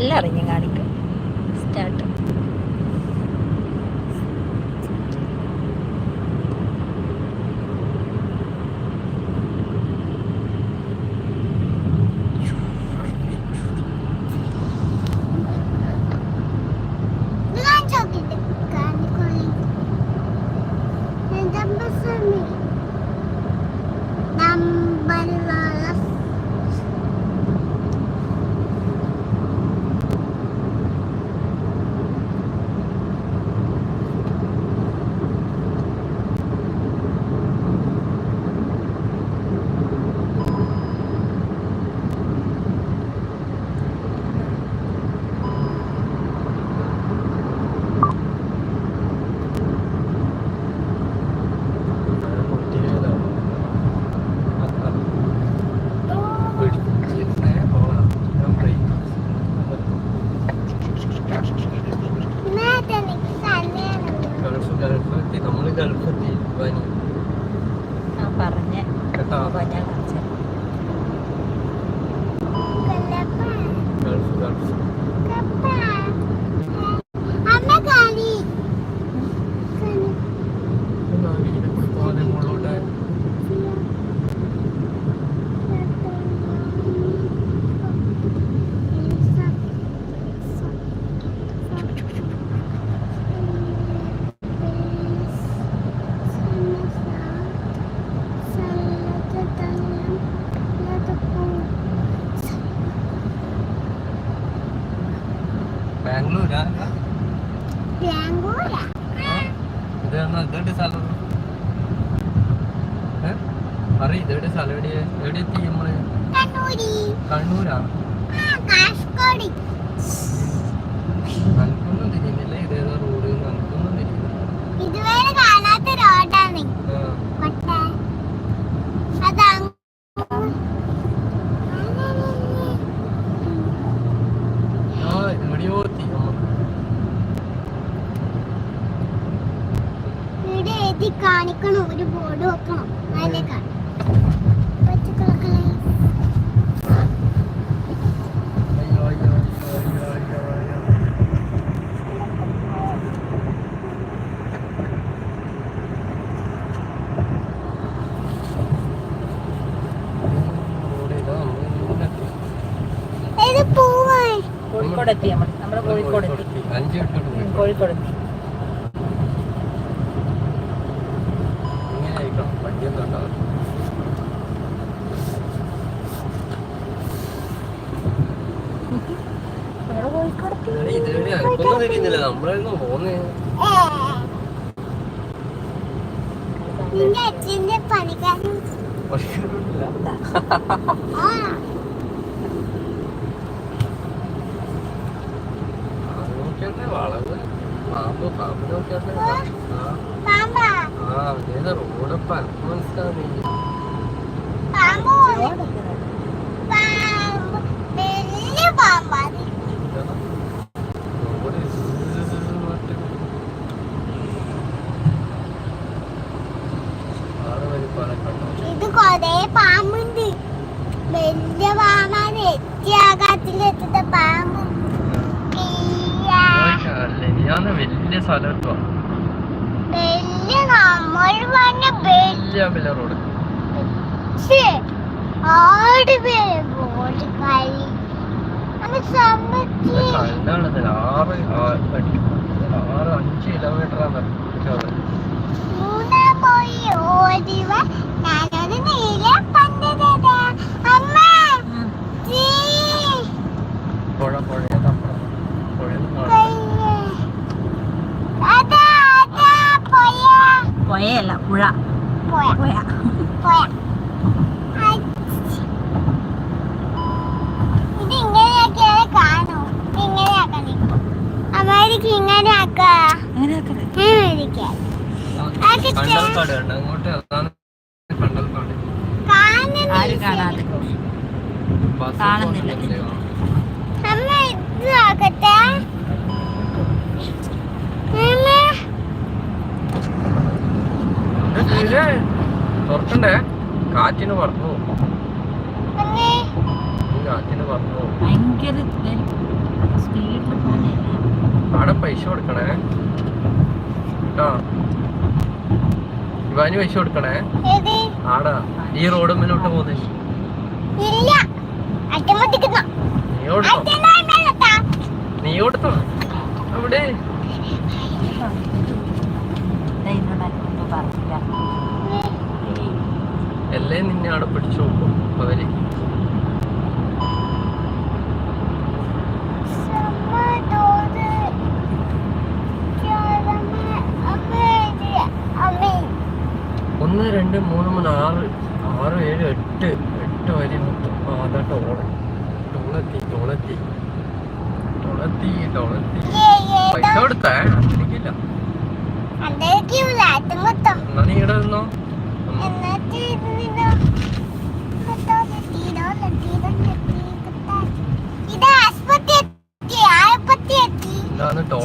എല്ലാം അറിഞ്ഞ് കാണിക്കും. സ്റ്റാർട്ട് ബാംഗ്ലൂരാ? ബാംഗ്ലൂരാ. ഇതാണ് ഇതെവിടെ സ്ഥലം? പറ ഇതെവിടെ സ്ഥലം? എവിടെ എവിടെ എത്തി നമ്മൾ? കണ്ണൂരാ. കാസർഗോഡ്. കോഴിക്കോട് എത്തി. നമ്മൾ നമ്മൾ കോഴിക്കോട്. എത്തി. കോഴിക്കോട് എത്തി പണിക്കാരൻ. വളവ് പാമ്പ് പാമ്പ്. നോക്കിയാട്ടെ ആ അതേത് റോഡൊക്കെ അനക്ക് മനസ്സിലാവേ പാമ്പ്. വലിയ റോഡ്. ആട് പേര് റോഡ് കളി ആറ് ആറ് അഞ്ച് കിലോമീറ്റർ ആണ് മൂന്നാ പോയി ഓടിവ ഞാനത് നീല പണ്ടത് പുഴ. പുഴ. കാണുന്നില്ല. അമ്മ ഇത് ആക്കട്ടെ. ഇല്ലേ? തുറക്കണ്ടേ? കാറ്റിന് പറഞ്ഞു കാറ്റിന് പറഞ്ഞു അവിടെ പൈസ കൊടുക്കണേ? കേട്ടോ ഇവാന് പൈസ കൊടുക്കണേ? ആടാ ഈ റോഡ് മുന്നോട്ട് പോകുന്നേ. നീ കൊടുത്തോ നീ കൊടുത്തോ അവിടെ. പറഞ്ഞില്ല. എല്ലേ നിന്നെ അവിടെ പിടിച്ചു നോക്കും അവർ ഒന്ന് രണ്ട് മൂന്ന് മൂന്ന് ആറ് ആറ് ഏഴ് എട്ട് എട്ട് വരി മൊത്തം. അതാ ടോൾ. ടോളെത്തി ടോളെത്തി. ടോളെത്തി ടോളെത്തി. പൈസ കൊടുത്തേ? എനിക്കില്ല. എന്നാ നീ ഇവിടെ നിന്നോ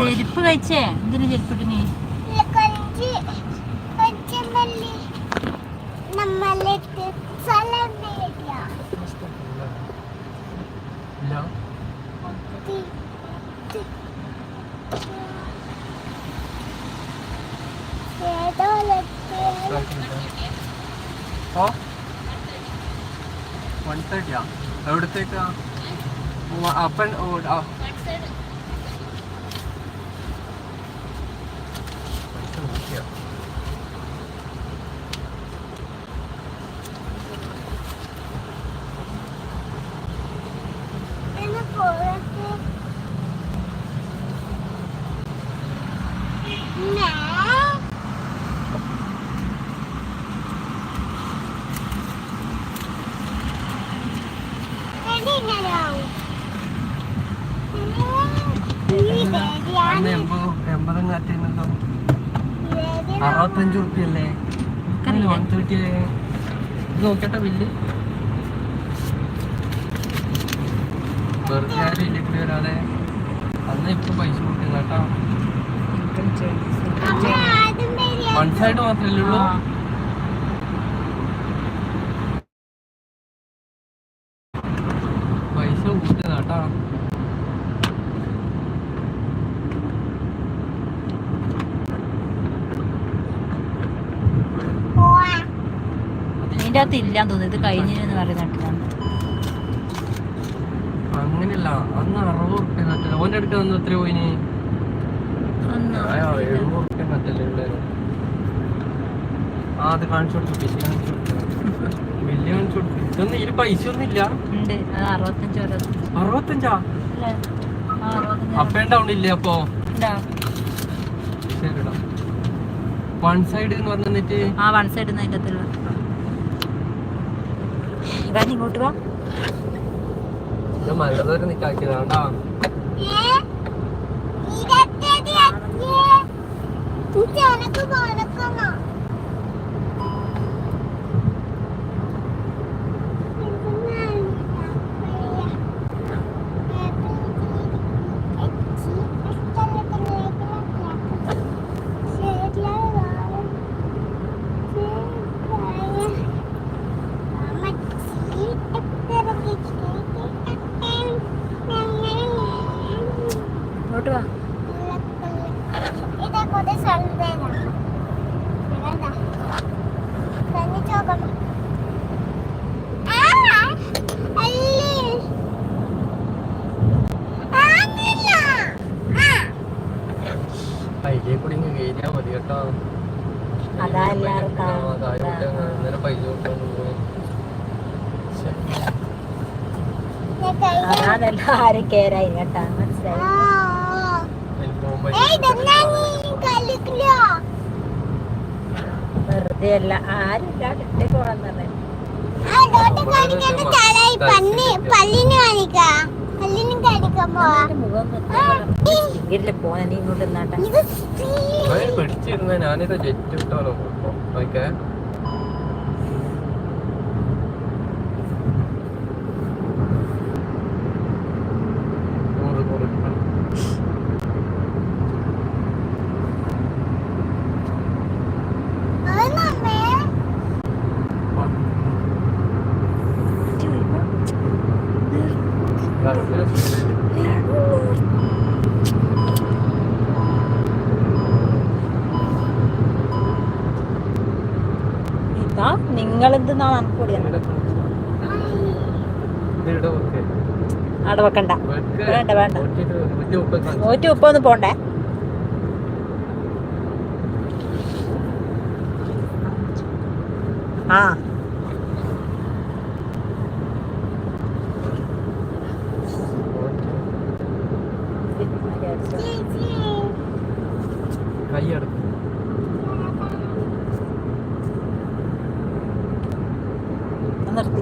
ചെരുപ്പ് കഴിച്ചേ? എന്തിനു ചെരുപ്പിട്ട് നീ ഓ? വൺ തേർട്ടിയാ എവിടത്തേക്കാ? അപ്പൻ ഓ, അറുപത്തഞ്ച് റുപ്യ അല്ലേ വൺ തേർട്ടി ഇത് നോക്കട്ടെ ബില്ല് വെറുതെ ആരും ഇല്ല കൂടി വരാതെ അന്ന് ഇപ്പൊ പൈസ കൊടുക്കുന്ന കേട്ടോ. വൺ സൈഡ് മാത്രല്ലേ ഉള്ളൂ? പൈസ കൂട്ടിയതാ കേട്ടോ. ഇല്ലാന്ന് തോന്നുന്നു. ഇത് കഴിഞ്ഞെന്ന് പറയുന്നുണ്ട് അങ്ങനെയല്ല അന്ന് അറുപത് റുപ്യ ഓന്റെ അടുത്ത് വന്ന് എത്ര പോയിന്? എഴുപത് റുപ്യ നട്ടല്ലേ ഉള്ളായിരുന്നു ആ അത് കാണിച്ചു കൊടുത്തു. വലിയ കാണിച്ചു കൊടുത്തു. ബില്ല് കാണിച്ചു കൊടുത്തു. ഇതൊന്നും ഇതിൽ പൈസ ഒന്നും ഇല്ല. അറുപത്തഞ്ച്. അപ്പ് ആൻഡ് ഡൗൺ ഇല്ലേ. അപ്പോ ശരിടാ. വൺ സൈഡ് എന്ന് പറഞ്ഞിട്ട് ആ വൺ സൈഡ് അതിന്റെ അകത്തുള്ള ഇവാൻ ഇങ്ങോട്ട് വാ. ഇത് മലതോരെ നിക്കാക്കിയതാണ്ടാ ഏ? ഇതെത്തേത് എത്തിയേ? ഇത് എനക്ക് കൊടുക്കണോ? ഇങ്ങോട്ട് വാ ഇതാ കൊറേ സൽവേന ഇതെന്താ തന്നിച്ച് നോക്കണം ആ അല്ലേ ആന്നില്ല ആ അതിലേ കൂടി ഇങ്ങ് കയറിയാ മതി കേട്ടോ അതാ എല്ലാവർക്കും ആ, അതായിട്ട് അങ്ങ് അന്നേരം പൈസ കൊടുത്തോണ്ട് പോയി ശ്ശെ. ഞാൻ കൈ അതാണെല്ലാം ആരും കേറായി കേട്ടാ മനസ്സിലായി? വെറുതെ അല്ല ആരും ഇല്ലാണ്ട് ഇട്ടേക്ക് പോകാൻ തന്നെ. ആ ഡോട്ട് കാണിക്കുന്ന തലയിൽ പന്നി പല്ലിന് കാണിക്കാ. പല്ലിന് കാണിക്കാൻ പോവാ. മുഖം സ്പീഡിൽ പോകാൻ നീ ഇങ്ങോട്ട് speed. ഞാനിത് ജെറ്റ് ഇട്ടാലോ ഓക്കെ. ഇതാ കൂടിയാണ് ഇതിവിടെ വെക്ക്. അവിടെ വെക്കണ്ട വേണ്ട, വേണ്ട. നൂറ്റി മുപ്പത്. പോണ്ടേ ആ